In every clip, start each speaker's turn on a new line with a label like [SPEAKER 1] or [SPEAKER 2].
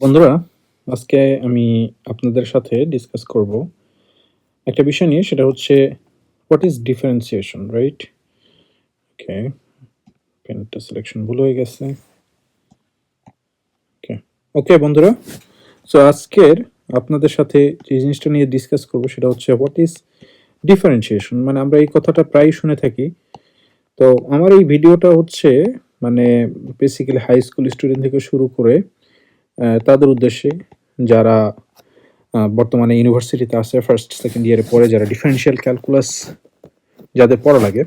[SPEAKER 1] বন্ধুরা, আজকে আমি আপনাদের সাথে ডিসকাস করব একটা বিষয় নিয়ে, সেটা হচ্ছে what is differentiation right okay পেনটা সিলেকশন ভুল হয়ে গেছে। ওকে ওকে বন্ধুরা সো আজকের আপনাদের সাথে যে জিনিসটা নিয়ে ডিসকাস করব, সেটা হচ্ছে হোয়াট ইজ ডিফারেন্সিয়েশন মানে আমরা এই কথাটা প্রায় শুনে থাকি। তো আমার এই ভিডিওটা হচ্ছে মানে বেসিক্যালি হাই স্কুল স্টুডেন্ট থেকে শুরু করে তাদের উদ্দেশ্যে যারা বর্তমানে ইউনিভার্সিটিতে আছে ফার্স্ট সেকেন্ড ইয়ারে পড়ে যারা ডিফারেন্সিয়াল ক্যালকুলাস যাদের পড়া লাগে।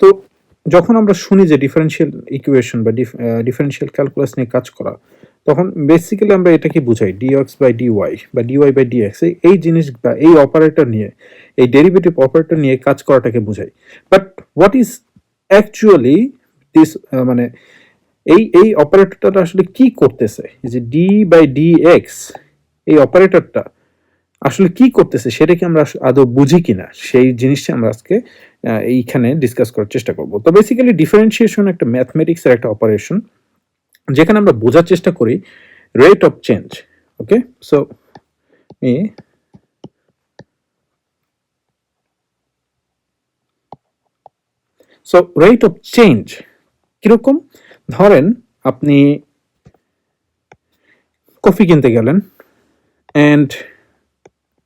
[SPEAKER 1] তো যখন আমরা শুনি যে ডিফারেন্সিয়াল ইকুয়েশন বা ডিফারেন্সিয়াল ক্যালকুলাস নিয়ে কাজ করা, তখন বেসিক্যালি আমরা এটাকে বুঝাই? ডিএক্স বাই ডিওয়াই বা ডিওয়াই বাই ডিএক্স এই জিনিস বা এই অপারেটর নিয়ে, এই ডেরিভেটিভ অপারেটর নিয়ে কাজ করাটাকে বুঝাই। But what is actually this মানে এই এই অপারেটরটা আসলে কি করতেছে? যে ডি বাই ডি এক্স এই অপারেটরটা আসলে কি করতেছে সেটা কি আমরা আদৌ বুঝি কিনা? সেই জিনিসটা আমরা আজকে এইখানে ডিসকাস করার চেষ্টা করব। তো বেসিক্যালি ডিফারেন্সিয়েশন একটা ম্যাথমেটিক্সের একটা অপারেশন যেখানে আমরা বোঝার চেষ্টা করি rate of change okay so a so rate of change কীরকম? ধরেন আপনি কফি কিনতে গেলেন অ্যান্ড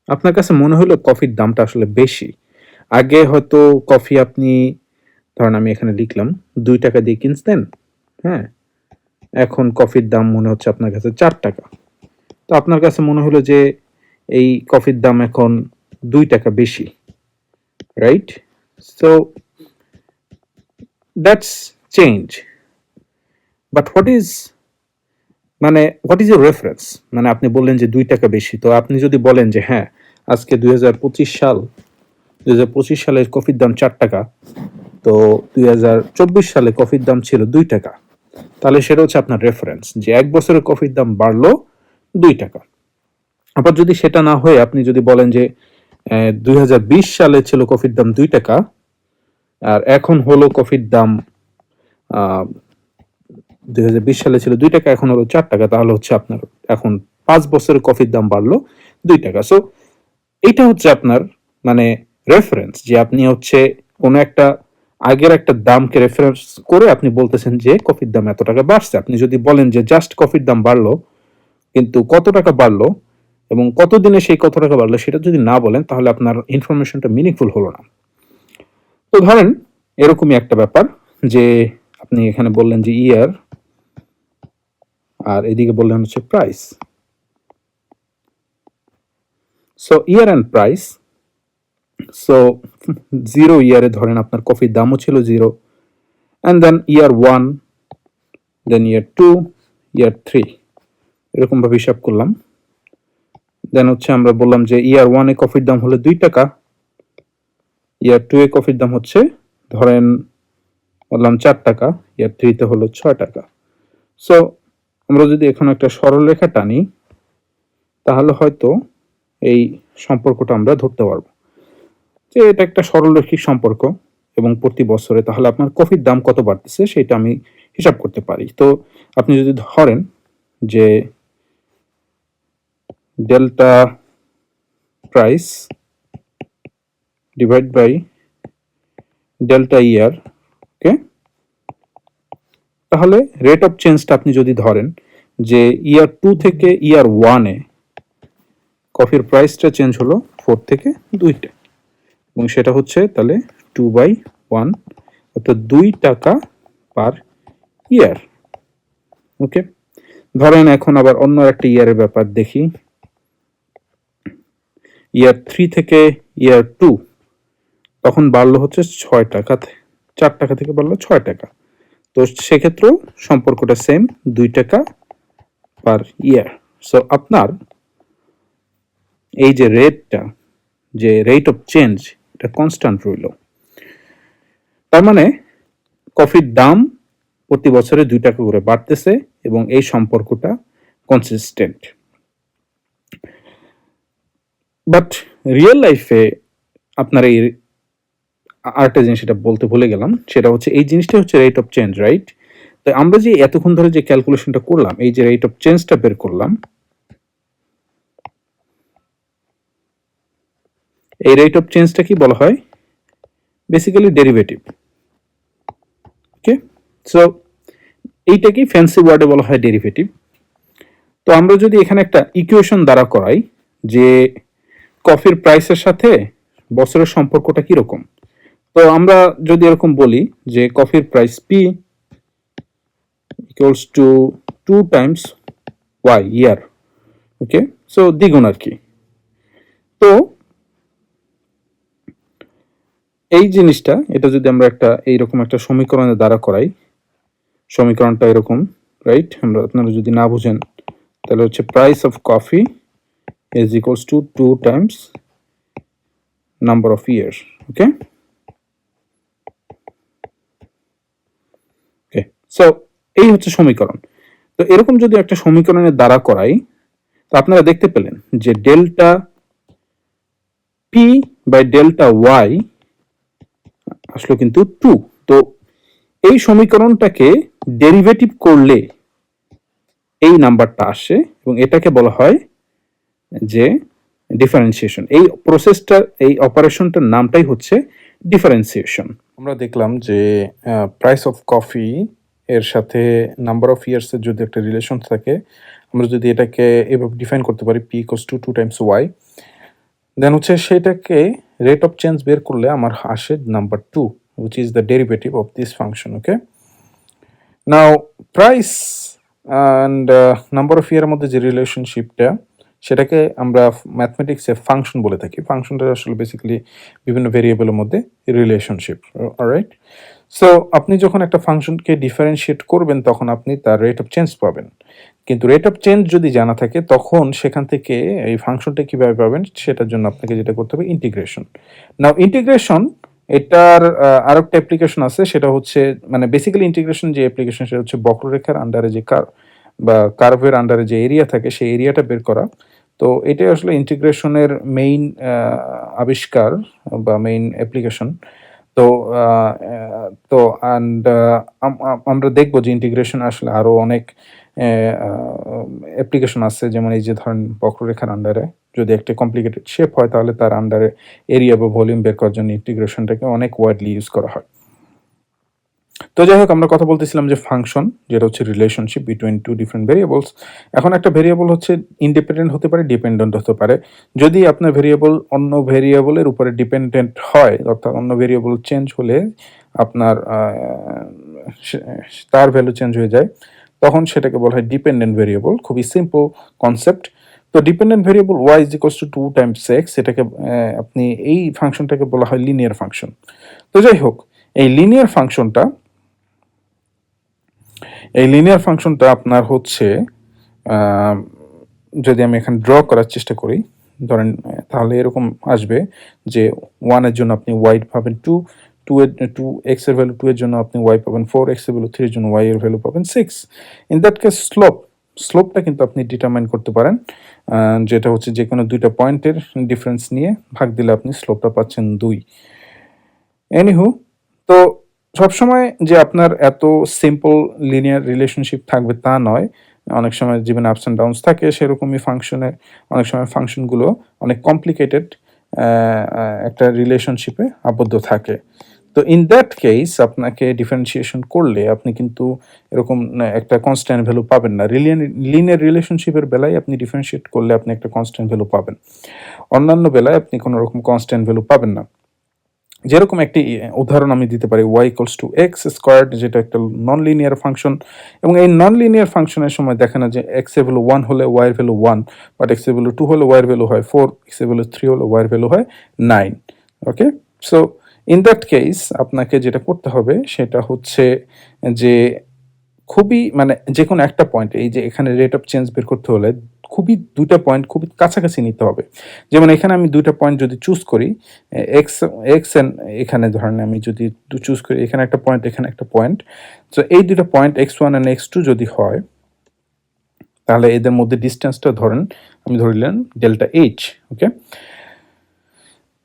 [SPEAKER 1] আপনার কাছে মনে হলো কফির দামটা আসলে বেশি। আগে হয়তো কফি আপনি, ধরেন আমি এখানে লিখলাম, দুই টাকা দিয়ে কিনতেন হ্যাঁ? এখন কফির দাম মনে হচ্ছে আপনার কাছে চার টাকা। তো আপনার কাছে মনে হলো যে এই কফির দাম এখন দুই টাকা বেশি right so that's change but what is মানে হোয়াট ইজ ইউর রেফারেন্স মানে আপনি বললেন যে দুই টাকা বেশি। তো আপনি যদি বলেন যে হ্যাঁ আজকে দুই হাজার পঁচিশ সাল, দুই হাজার পঁচিশ সালের কফির দাম চার টাকা, তো দুই হাজার চব্বিশ সালে কফির দাম ছিল দুই টাকা, তাহলে সেটা হচ্ছে আপনার রেফারেন্স যে এক বছরের কফির দাম বাড়লো দুই টাকা। আবার যদি সেটা না হয়ে, আপনি যদি বলেন যে দুই হাজার বিশ সালে ছিল কফির দাম দুই টাকা, আর এখন হলো কফির দাম দুই হাজার বিশ সালে ছিল দুই টাকা, এখন হলো চার টাকা, তাহলে হচ্ছে আপনার এখন পাঁচ বছরের কফির দাম বাড়লো দুই টাকা। সো এইটা হচ্ছে আপনার মানে রেফারেন্স যে আপনি হচ্ছে কোনো একটা আগের একটা দামকে রেফারেন্স করে আপনি বলতেছেন যে কফির দাম এত টাকা বাড়ছে। আপনি যদি বলেন যে জাস্ট কফির দাম বাড়লো, কিন্তু কত টাকা বাড়লো এবং কত দিনে সেই কত টাকা বাড়লো সেটা যদি না বলেন, তাহলে আপনার ইনফরমেশনটা মিনিংফুল হলো না। তো ধরেন এরকমই একটা ব্যাপার যে আপনি এখানে বললেন যে ইয়ার আর এদিকে বললেন হচ্ছে price so year and price so zero ইয়ারে ধরেন আপনার কফির দামও ছিল zero and then year one then year two year three এরকমভাবে হিসাব করলাম। দেন হচ্ছে আমরা বললাম যে ইয়ার ওয়ানে কফির দাম হলো দুই টাকা। ইয়ার টু এ কফির দাম হচ্ছে, ধরেন বললাম চার টাকা। ইয়ার থ্রিতে হলো ছয় টাকা। সো আমরা যদি এখন একটা সরলরেখা টানি, তাহলে হয়তো এই সম্পর্কটা আমরা ধরতে পারব। যে এটা একটা সরলরৈখিক সম্পর্ক এবং প্রতি বছরে তাহলে আপনার কফির দাম কত বাড়তেছে সেটা আমি হিসাব করতে পারি। তো আপনি যদি ধরেন যে delta price divide by delta year তাহলে রেট অফ চেঞ্জটা আপনি যদি ধরেন যে ইয়ার টু থেকে ইয়ার ওয়ানে কফির প্রাইসটা চেঞ্জ হলো ফোর থেকে দুইটা। এবং সেটা হচ্ছে তাহলে টু বাই ওয়ান অর্থাৎ দুই টাকা পার ইয়ার ওকে ধরেন এখন আবার অন্য একটা ইয়ারের ব্যাপার দেখি। ইয়ার থ্রি থেকে ইয়ার টু তখন বাড়লো হচ্ছে ছয় টাকা চার টাকা থেকে বাড়লো ছয় টাকা। তো সেক্ষেত্রেও সম্পর্কটা সেম দুই টাকা পার ইয়ার সো আপনার এই যে রেটটা যে রেট অফ চেঞ্জ এটা কনস্ট্যান্ট রইল। তার মানে কফির দাম প্রতি বছরে দুই টাকা করে বাড়তেছে এবং এই সম্পর্কটা কনসিস্টেন্ট বাট রিয়েল লাইফে আপনার এই আরেকটা জিনিস সেটা বলতে ভুলে গেলাম, সেটা হচ্ছে এই জিনিসটা হচ্ছে রেট অফ চেঞ্জ রাইট তো আমরা যে এতক্ষণ ধরে যে ক্যালকুলেশনটা করলাম, এই যে রেট অফ চেঞ্জটা বের করলাম, এই রেট অফ চেঞ্জটা কি বলা হয়? বেসিক্যালি ডেরিভেটিভ ওকে সো এইটাকে ফ্যান্সি ওয়ার্ডে বলা হয় ডেরিভেটিভ তো আমরা যদি এখানে একটা ইকুয়েশন দ্বারা করাই, যে কফির প্রাইসের সাথে বছরের সম্পর্কটা কীরকম? তো আমরা যদি এরকম বলি যে কফির price P equals to two times Y year okay so দ্বিগুণ আর কি। তো এই জিনিসটা, এটা যদি আমরা একটা এইরকম একটা সমীকরণের দ্বারা করাই, সমীকরণটা এরকম রাইট আমরা আপনারা যদি না বুঝেন, তাহলে হচ্ছে price of coffee is equals to two times number of years okay okay so এই হচ্ছে সমীকরণ। তো এরকম যদি একটা সমীকরণের দ্বারা করাই, তো আপনারা দেখতে পেলেন যে delta P by delta Y আসলো কিন্তু টু তো এই সমীকরণটাকে ডেরিভেটিভ করলে এই নাম্বারটা আসে এবং এটাকে বলা হয় যে ডিফারেন্সিয়েশন এই প্রসেসটা এই অপারেশনটার নামটাই হচ্ছে ডিফারেন্সিয়েশন আমরা দেখলাম যে প্রাইস অফ কফি এর সাথে নাম্বার অফ ইয়ার্সের যদি একটা রিলেশন থাকে, আমরা যদি এটাকে এভাবে ডিফাইন করতে পারি P equals to two times Y then হচ্ছে সেটাকে রেট অফ চেঞ্জ বের করলে আমার আসে number two which is the derivative of this function okay now price and number of year মধ্যে যে রিলেশনশিপটা সেটাকে আমরা ম্যাথমেটিক্সে ফাংশন বলে থাকি। ফাংশনটা আসলে বেসিক্যালি বিভিন্ন ভেরিয়েবলের মধ্যে রিলেশনশিপ রাইট সো আপনি যখন একটা ফাংশনকে ডিফারেন্সিয়েট করবেন, তখন আপনি তার রেট অফ চেঞ্জ পাবেন। কিন্তু রেট অফ চেঞ্জ যদি জানা থাকে, তখন সেখান থেকে এই ফাংশনটা কীভাবে পাবেন, সেটার জন্য আপনাকে যেটা করতে হবে ইন্টিগ্রেশন নাও ইন্টিগ্রেশন এটার আর একটা অ্যাপ্লিকেশন আছে, সেটা হচ্ছে মানে বেসিক্যালি ইন্টিগ্রেশন যে অ্যাপ্লিকেশন সেটা হচ্ছে বক্ররেখার আন্ডারে যে কার বা কার্ভের আন্ডারে যে এরিয়া থাকে, সেই এরিয়াটা বের করা। তো এটাই আসলে ইন্টিগ্রেশনের মেইন আবিষ্কার বা মেইন অ্যাপ্লিকেশন তো তো অ্যান্ড আমরা দেখব যে ইন্টিগ্রেশন আসলে আরও অনেক অ্যাপ্লিকেশন আছে। যেমন এই যে ধরেন বক্ররেখার আন্ডারে যদি একটা কমপ্লিকেটেড শেপ হয়, তাহলে তার আন্ডারে এরিয়া বা ভলিউম বের করার জন্য ইন্টিগ্রেশনটাকে অনেক ওয়াইডলি ইউজ করা হয়। তো যাই হোক, আমরা কথা বলতেছিলাম যে ফাংশন যেটা হচ্ছে relationship between two different variables এখন একটা ভেরিয়েবল হচ্ছে ইন্ডিপেন্ডেন্ট হতে পারে ডিপেন্ডেন্ট হতে পারে। যদি আপনার ভেরিয়েবল অন্য ভেরিয়েবলের উপরে ডিপেন্ডেন্ট হয়, অর্থাৎ অন্য ভেরিয়েবল চেঞ্জ হলে আপনার তার ভ্যালু চেঞ্জ হয়ে যায়, তখন সেটাকে বলা হয় ডিপেন্ডেন্ট ভেরিয়েবল খুবই সিম্পল কনসেপ্ট তো dependent variable Y is equals to two times X এটাকে আপনি এই ফাংশনটাকে বলা হয় লিনিয়ার ফাংশন তো যাই হোক, এই লিনিয়ার ফাংশনটা এই লিনিয়ার ফাংশনটা আপনার হচ্ছে যদি আমি এখানে ড্র করার চেষ্টা করি, ধরেন, তাহলে এরকম আসবে যে ওয়ানের জন্য আপনি ওয়াই পাবেন টু টু এর টু এক্সের ভ্যালু টু এর জন্য আপনি ওয়াই পাবেন ফোর এক্সের ভ্যালু থ্রির জন্য ওয়াই এর ভ্যালু পাবেন six in that case slope স্লোপটা কিন্তু আপনি ডিটারমাইন করতে পারেন যেটা হচ্ছে যে কোনো দুইটা পয়েন্টের ডিফারেন্স নিয়ে ভাগ দিলে আপনি স্লোপটা পাচ্ছেন দুই। এনিহু তো সবসময় যে আপনার এত সিম্পল লিনিয়ার রিলেশনশিপ থাকবে তা নয়। অনেক সময় জীবনে আপস অ্যান্ড ডাউনস থাকে, সেরকমই ফাংশনে অনেক সময় ফাংশনগুলো অনেক কমপ্লিকেটেড একটা রিলেশনশিপে আবদ্ধ থাকে। তো ইন দ্যাট কেস আপনাকে ডিফারেন্সিয়েশন করলে আপনি কিন্তু এরকম একটা কনস্ট্যান্ট ভ্যালু পাবেন না। লিনিয়ার রিলেশনশিপের বেলায় আপনি ডিফারেন্সিয়েট করলে আপনি একটা কনস্ট্যান্ট ভ্যালু পাবেন। অন্যান্য বেলায় আপনি কোনো রকম কনস্ট্যান্ট ভ্যালু পাবেন না। যেরকম একটি উদাহরণ আমি দিতে পারি Y equals to X squared যেটা একটা নন লিনিয়ার ফাংশন এবং এই নন লিনিয়ার ফাংশনের সময় দেখে না যে এক্সের ভ্যালু ওয়ান হলে ওয়াইয়ের ভ্যালু ওয়ান বাট এক্সের ভ্যালু টু হলে ওয়াইয়ের ভ্যালু হয় ফোর এক্সের ভ্যালু থ্রি হলে ওয়াইয়ের ভ্যালু হয় nine okay so in that case আপনাকে যেটা করতে হবে, সেটা হচ্ছে যে খুবই মানে যে কোনো একটা পয়েন্ট এই যে এখানে রেট অফ চেঞ্জ বের করতে হলে খুবই দুইটা পয়েন্ট খুবই কাছাকাছি নিতে হবে। যেমন এখানে আমি দুইটা পয়েন্ট যদি চুজ করি এক্স এক্স এন এখানে ধরেন আমি যদি চুজ করি, এখানে একটা পয়েন্ট এখানে একটা পয়েন্ট তো এই দুটো point X one and X two যদি হয়, তাহলে এদের মধ্যে ডিস্টেন্সটা ধরেন আমি ধরিলেন delta H okay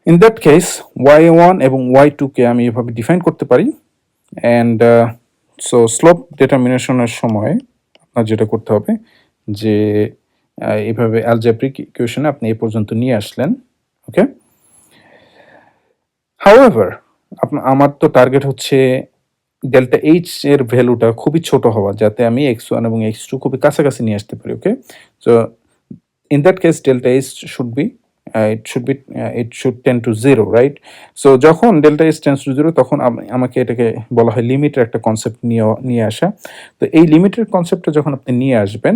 [SPEAKER 1] in that case Y one এবং ওয়াই টুকে আমি এভাবে ডিফাইন করতে পারি অ্যান্ড সো স্লোপ ডিটারমিনেশনের সময় আপনার যেটা করতে হবে যে এভাবে অ্যালজেব্রিক ইকুয়েশনে আপনি এ পর্যন্ত নিয়ে আসলেন ওকে হাউএভার আমার তো টার্গেট হচ্ছে ডেল্টা এইচ এর ভ্যালুটা খুবই ছোট হওয়া, যাতে আমি এক্স ওয়ান এবং এক্স টু খুবই কাছাকাছি নিয়ে আসতে পারি okay so in that case, delta s should be should be uh, it should tend to zero right? So যখন delta s tends to zero তখন আমাকে এটাকে বলা হয় লিমিটের একটা কনসেপ্ট নিয়ে নিয়ে আসা। তো এই লিমিটের কনসেপ্টটা যখন আপনি নিয়ে আসবেন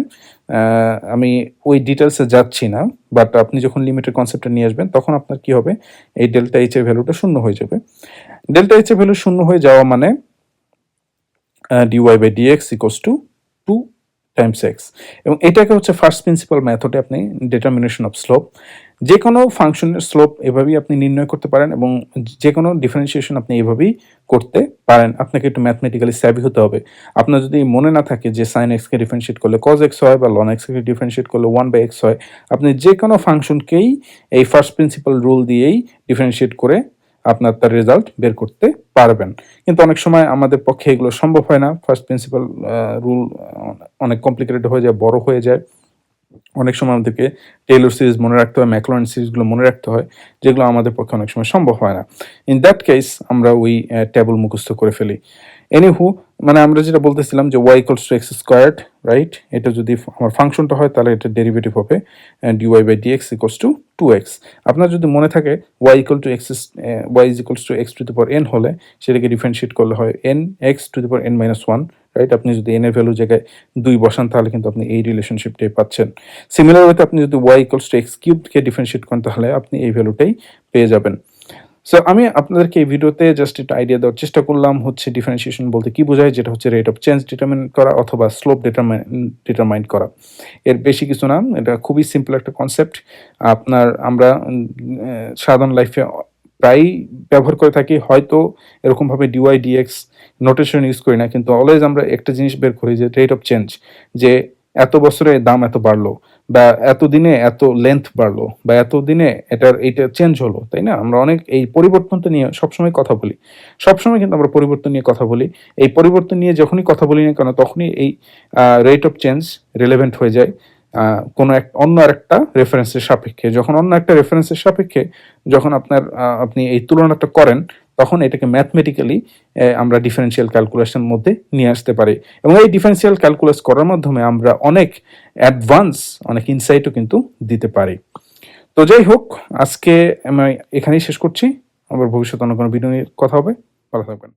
[SPEAKER 1] আমি ওই ডিটেলসে যাচ্ছি না বাট আপনি যখন লিমিটের কনসেপ্টটা নিয়ে আসবেন তখন আপনার কি হবে? এই ডেল্টা এইচ এর ভ্যালুটা শূন্য হয়ে যাবে। ডেল্টা এইচ এর ভ্যালু শূন্য হয়ে যাওয়া মানে dy by dx equals to two times X এবং এটাকে হচ্ছে ফার্স্ট প্রিন্সিপাল মেথডে আপনি ডিটারমিনেশন অফ স্লোপ যে কোনো ফাংশনের স্লোপ এভাবেই আপনি নির্ণয় করতে পারেন এবং যে কোনো ডিফারেন্সিয়েশন আপনি এভাবেই করতে পারেন। আপনাকে একটু ম্যাথমেটিক্যালি স্যাভি হতে হবে। আপনার যদি মনে না থাকে যে সাইন এক্সকে ডিফারেন্সিয়েট করলে কজ এক্স হয় বা লন এক্সকে ডিফারেন্সিয়েট করলে ওয়ান বাই এক্স হয়, আপনি যে কোনো ফাংশনকেই এই ফার্স্ট প্রিন্সিপাল রুল দিয়েই ডিফারেন্সিয়েট করে আপনার তার রেজাল্ট বের করতে পারবেন। কিন্তু অনেক সময় আমাদের পক্ষে এগুলো সম্ভব হয় না। ফার্স্ট প্রিন্সিপাল রুল অনেক কমপ্লিকেটেড হয়ে যায়, বড় হয়ে যায়। অনেক সময় আমাদেরকে টেইলর সিরিজ মনে রাখতে হয় ম্যাকলোয়ান সিরিজগুলো মনে রাখতে হয়, যেগুলো আমাদের পক্ষে অনেক সময় সম্ভব হয় না। ইন দ্যাট কেস আমরা ওই টেবল মুখস্থ করে ফেলি। এনিহু মানে আমরা যেটা বলতেছিলাম যে Y equals to X squared right এটা যদি আমার ফাংশনটা হয়, তাহলে এটা ডেরিভেটিভ হবে dy by dx equals to two X আপনার যদি মনে থাকে Y equal to X Y is equals to X to the power N হলে, সেটাকে ডিফারেন্সিয়েট করলে হয় N x to the power N minus one right আপনি যদি এন এর ভ্যালু জায়গায় দুই বসান, তাহলে কিন্তু আপনি এই রিলেশনশিপটাই পাচ্ছেন। সিমিলার ওয়েতে আপনি যদি ওয়াই ইকুয়ালস টু এক্স কিউবকে ডিফারেন্সিয়েট করেন, তাহলে আপনি এই ভ্যালুটাই পেয়ে যাবেন। সো আমি আপনাদেরকে এই ভিডিওতে জাস্ট একটা আইডিয়া দেওয়ার চেষ্টা করলাম হচ্ছে ডিফারেন্সিয়েশন বলতে কি বোঝায়, যেটা হচ্ছে রেট অফ চেঞ্জ ডিটারমিন করা অথবা স্লোপ ডিটারমাইন ডিটারমাইন করা। এর বেশি কিছু না, এটা খুবই সিম্পল একটা কনসেপ্ট আপনার, আমরা সাধারণ লাইফে প্রায়ই ব্যবহার করে থাকি, হয়তো এরকমভাবে ডিওয়াই ডিএক্স নোটেশন ইউজ করি না, কিন্তু অলওয়েজ আমরা একটা জিনিস বের করি যে রেট অফ চেঞ্জ যে এত বছরে দাম এত বাড়লো, বা এত দিনে এত লেন্থ বাড়লো, বা এত দিনে এটার এইটা চেঞ্জ হলো, তাই না? আমরা অনেক এই পরিবর্তনটা নিয়ে সবসময় কথা বলি। সবসময় কিন্তু আমরা পরিবর্তন নিয়ে কথা বলি। এই পরিবর্তন নিয়ে যখনই কথা বলি না কেন, তখনই এই রেট অফ চেঞ্জ রিলেভেন্ট হয়ে যায়। কোনো এক অন্য আরেকটা রেফারেন্সের সাপেক্ষে। যখন অন্য একটা রেফারেন্সের সাপেক্ষে যখন আপনার আপনি এই তুলনাটা করেন, তখন এটাকে ম্যাথমেটিক্যালি আমরা ডিফারেন্সিয়াল ক্যালকুলেশনের মধ্যে নিয়ে আসতে পারি। এবং এই ডিফারেন্সিয়াল ক্যালকুলাস করার মাধ্যমে আমরা অনেক অ্যাডভান্স অনেক ইনসাইটও কিন্তু দিতে পারি। তো যাই হোক, আজকে আমি এখানেই শেষ করছি। আবার ভবিষ্যতে অন্য কোনো ভিডিও কথা হবে। ভালো থাকবেন।